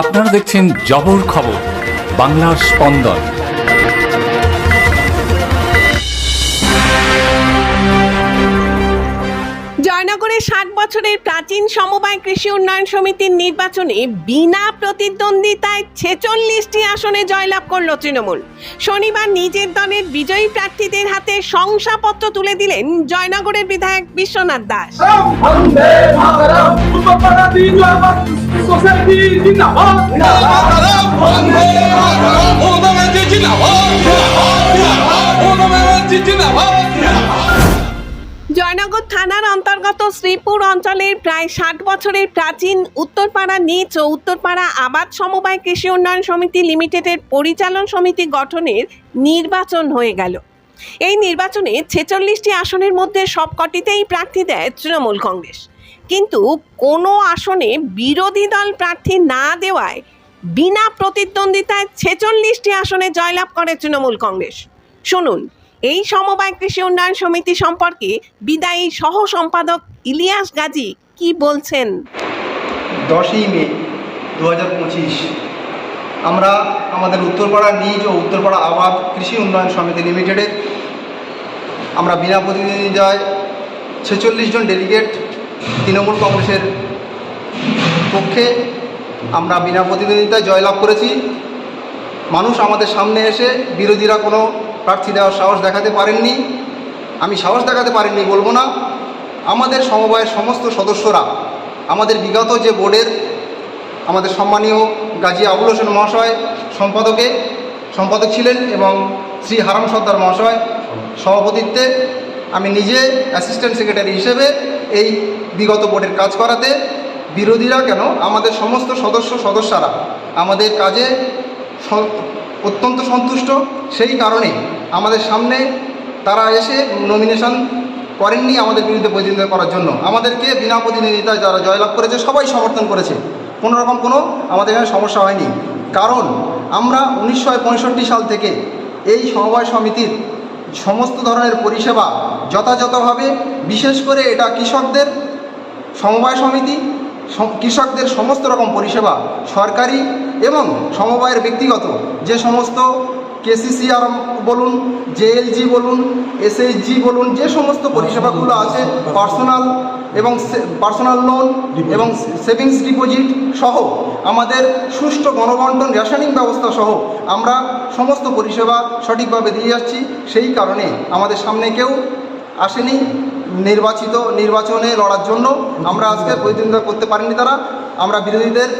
আপনারা দেখছেন জবর খবর বাংলার স্পন্দন। জয়নগরে ষাট বছরের প্রাচীন সমবায় কৃষি উন্নয়ন সমিতির নির্বাচনে বিনা প্রতিদ্বন্দ্বিতায় ছেচল্লিশটি আসনে জয়লাভ করল তৃণমূল। শনিবার নিজের দলের বিজয়ী প্রার্থীদের হাতে শংসাপত্র তুলে দিলেন জয়নগরের বিধায়ক বিশ্বনাথ দাস। জয়নগর থানার অন্তর্গত শ্রীপুর অঞ্চলের প্রায় ষাট বছরের প্রাচীন উত্তরপাড়া নিচ ও উত্তরপাড়া আবাদ সমবায় কৃষি উন্নয়ন সমিতি লিমিটেডের পরিচালন সমিতি গঠনের নির্বাচন হয়ে গেল। এই নির্বাচনে ছেচল্লিশটি আসনের মধ্যে সবকটিতেই প্রার্থী দেয় তৃণমূল কংগ্রেস। কিন্তু কোনো আসনে বিরোধী দল প্রার্থী না দেওয়ায় বিনা প্রতিদ্বন্দ্বিতায় ছেচল্লিশটি আসনে জয়লাভ করে তৃণমূল কংগ্রেস। শুনুন, এই সমবায় কৃষি উন্নয়ন সমিতি সম্পর্কে বিদায়ী সহ সম্পাদক ইলিয়াস গাজী কি বলছেন? দশই মে দু হাজার পঁচিশ, আমরা আমাদের উত্তরপাড়া নিজ ও উত্তরপাড়া আবাদ কৃষি উন্নয়ন সমিতি লিমিটেডের আমরা বিনা প্রতিনিধিতায় ছেচল্লিশ জন ডেলিগেট তৃণমূল কংগ্রেসের পক্ষে আমরা বিনা প্রতিদ্বন্দ্বিতায় জয়লাভ করেছি। মানুষ আমাদের সামনে এসে বিরোধীরা কোনো প্রার্থী দেওয়ার সাহস দেখাতে পারেননি। আমি সাহস দেখাতে পারিনি, বলব না। আমাদের সমবায়ের সমস্ত সদস্যরা, আমাদের বিগত যে বোর্ডের আমাদের সম্মানীয় গাজী আবুল হোসেন মহাশয় সম্পাদকে, সম্পাদক ছিলেন এবং শ্রী হারাম সর্দার মহাশয় সভাপতিত্বে, আমি নিজে অ্যাসিস্ট্যান্ট সেক্রেটারি হিসেবে এই বিগত বোর্ডের কাজ করাতে বিরোধীরা কেন? আমাদের সমস্ত সদস্য, সদস্যরা আমাদের কাজে অত্যন্ত সন্তুষ্ট। সেই কারণে আমাদের সামনে তারা এসে নমিনেশন করেননি আমাদের বিরুদ্ধে প্রতিনিধিত্ব করার জন্য। আমাদেরকে বিনা প্রতিনিধিতায় যারা জয়লাভ করেছে, সবাই সমর্থন করেছে। কোনো রকম কোনো আমাদের এখানে সমস্যা হয়নি। কারণ আমরা উনিশশো পঁয়ষট্টি সাল থেকে এই সমবায় সমিতির সমস্ত ধরনের পরিষেবা যথাযথভাবে, বিশেষ করে এটা কৃষকদের সমবায় সমিতি কৃষকদের সমস্ত রকম পরিষেবা সরকারি এবং সমবায়ের ব্যক্তিগত। যে সমস্ত কেসিসি আর বলুন, জেএলজি বলুন, এসএইচজি বলুন, যে সমস্ত পরিষেবাগুলো আছে, পার্সোনাল এবং পার্সোনাল লোন এবং সেভিংস ডিপোজিট সহ আমাদের সুষ্ঠু গণবন্টন রেশনিং ব্যবস্থা সহ আমরা সমস্ত পরিষেবা সঠিকভাবে দিয়ে যাচ্ছি। সেই কারণে আমাদের সামনে কেউ আসেনি। নির্বাচিত, নির্বাচনে লড়ার জন্য আমরা আজকে প্রতিদ্বন্দ্বিতা করতে পারিনি তারা। আমরা বিরোধীদের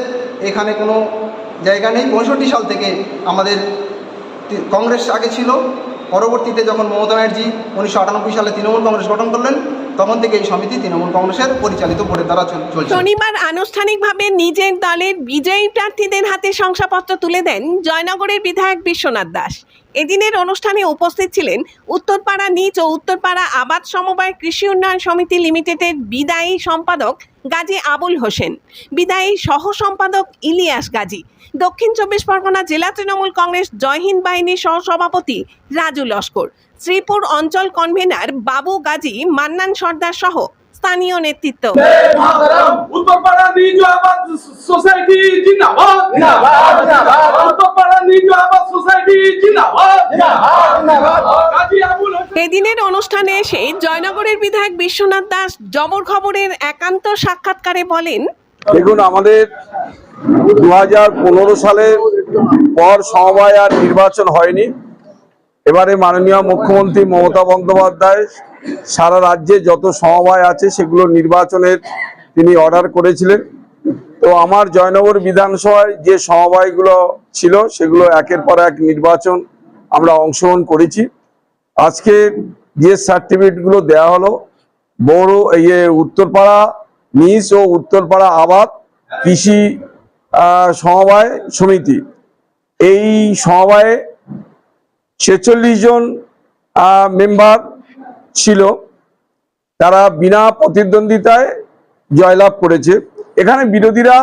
এখানে কোনো জায়গা নেই। পঁয়ষট্টি সাল থেকে আমাদের কংগ্রেস আগে ছিল। পরবর্তীতে যখন মমতা ব্যানার্জি উনিশশো আটানব্বই সালে তৃণমূল কংগ্রেস গঠন করলেন তখন থেকে এই সমিতি তৃণমূল কংগ্রেসের পরিচালিত বোর্ডের দ্বারা চলছে। শনিবার আনুষ্ঠানিকভাবে নিজের দলের বিজয়ী প্রার্থীদের হাতে শংসাপত্র তুলে দেন জয়নগরের বিধায়ক বিশ্বনাথ দাস। এদিনের অনুষ্ঠানে উপস্থিত ছিলেন উত্তরপাড়া নিচ ও উত্তরপাড়া আবাদ সমবায় কৃষি উন্নয়ন সমিতি লিমিটেডের বিদায়ী সম্পাদক গাজী আবুল হোসেন, বিদায়ী সহ সম্পাদক ইলিয়াস গাজী, দক্ষিণ চব্বিশ পরগনা জেলা তৃণমূল কংগ্রেস জয়হিন্দ বাহিনীর সহসভাপতি রাজু লস্কর শ্রীপুর অঞ্চল কনভেনার বাবু গাজী মান্নান সর্দার সহ স্থানীয় নেতৃত্ব। এদিনের অনুষ্ঠানে এসে জয়নগরের বিধায়ক বিশ্বনাথ দাস জবর খবরের একান্ত সাক্ষাৎকারে বলেন দেখুন আমাদের দু হাজার পনেরো সালের পর সমবায় আর নির্বাচন হয়নি। এবারে মাননীয় মুখ্যমন্ত্রী মমতা বন্দ্যোপাধ্যায় সারা রাজ্যে যত সমবায় আছে সেগুলো নির্বাচনের তিনি অর্ডার করেছিলেন। তো আমার জয়নগর বিধানসভায় যে সমবায়গুলো ছিল সেগুলো একের পর এক নির্বাচন আমরা অংশগ্রহণ করেছি। আজকে যে সার্টিফিকেটগুলো দেওয়া হলো, বড় ইয়ে উত্তরপাড়া, নিজ ও উত্তরপাড়া আবাদ কৃষি সমবায় সমিতি। এই সমবায়ে ছেচল্লিশ জন মেম্বার ছিল। তারা বিনা প্রতিদ্বন্দ্বিতায় জয়লাভ করেছে। এখানে বিরোধীরা,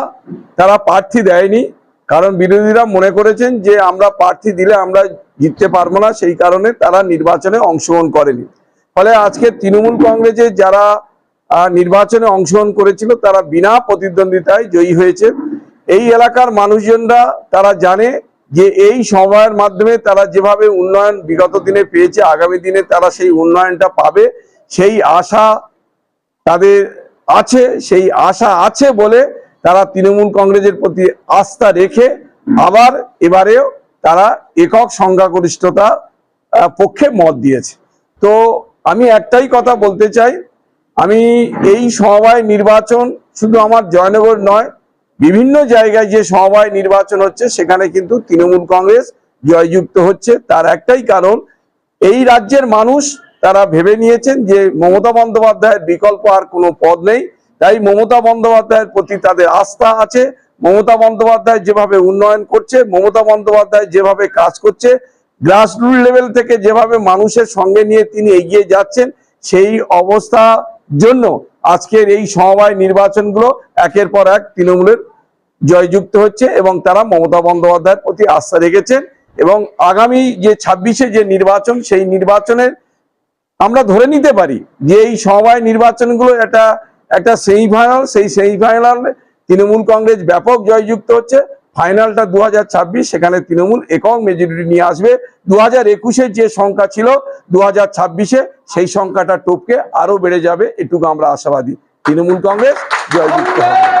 তারা প্রার্থী দেয়নি। কারণ বিরোধীরা মনে করেছেন যে, আমরা প্রার্থী দিলে আমরা জিততে পারব না। সেই কারণে তারা নির্বাচনে অংশগ্রহণ করেনি। ফলে আজকে তৃণমূল কংগ্রেসে যারা নির্বাচনে অংশগ্রহণ করেছিল, তারা বিনা প্রতিদ্বন্দ্বিতায় জয়ী হয়েছে। এই এলাকার মানুষজনরা, তারা জানে যে এই সময়ের মাধ্যমে তারা যেভাবে উন্নয়ন বিগত দিনে পেয়েছে, আগামী দিনে তারা সেই উন্নয়নটা পাবে, সেই আশা তাদের আছে, সেই আশা আছে বলে তারা তৃণমূল কংগ্রেসের প্রতি আস্থা রেখে আবার এবারেও তারা একক সংখ্যাগরিষ্ঠতা পক্ষে মত দিয়েছে। তো আমি একটাই কথা বলতে চাই, আমি এই সমবায় নির্বাচন শুধু আমার জয়নগর নয় বিভিন্ন জায়গায় যে সমবায় নির্বাচন হচ্ছে, সেখানে কিন্তু তৃণমূল কংগ্রেস জয়যুক্ত হচ্ছে। তার একটাই কারণ, এই রাজ্যের মানুষ তারা ভেবে নিয়েছেন যে মমতা বন্দ্যোপাধ্যায়ের বিকল্প আর কোনো পদ নেই। তাই মমতা বন্দ্যোপাধ্যায়ের প্রতি তাদের আস্থা আছে। মমতা বন্দ্যোপাধ্যায় যেভাবে উন্নয়ন করছে, মমতা বন্দ্যোপাধ্যায় যেভাবে কাজ করছে গ্রাসরুট লেভেল থেকে যেভাবে মানুষের সঙ্গে নিয়ে তিনি এগিয়ে যাচ্ছেন, সেই অবস্থা জন্য আজকের এই সমবায় নির্বাচনগুলো একের পর এক তৃণমূলের জয়যুক্ত হচ্ছে এবং তারা মমতা বন্দ্যোপাধ্যায়ের প্রতি আস্থা রেখেছেন এবং আগামী যে ছাব্বিশে যে নির্বাচন, সেই নির্বাচনের আমরা ধরে নিতে পারি যে এই সমবায় নির্বাচনগুলো একটা একটা সেমিফাইনাল সেই সেমিফাইনাল তৃণমূল কংগ্রেস ব্যাপক জয়যুক্ত হচ্ছে। ফাইনালটা দু হাজার ছাব্বিশ, সেখানে তৃণমূল একক মেজরিটি নিয়ে আসবে। দু হাজার যে সংখ্যা ছিল দু হাজার সেই সংখ্যাটা টপকে আরও বেড়ে যাবে। এটুকু আমরা আশাবাদী। তৃণমূল কংগ্রেস জয়যুক্ত হবে।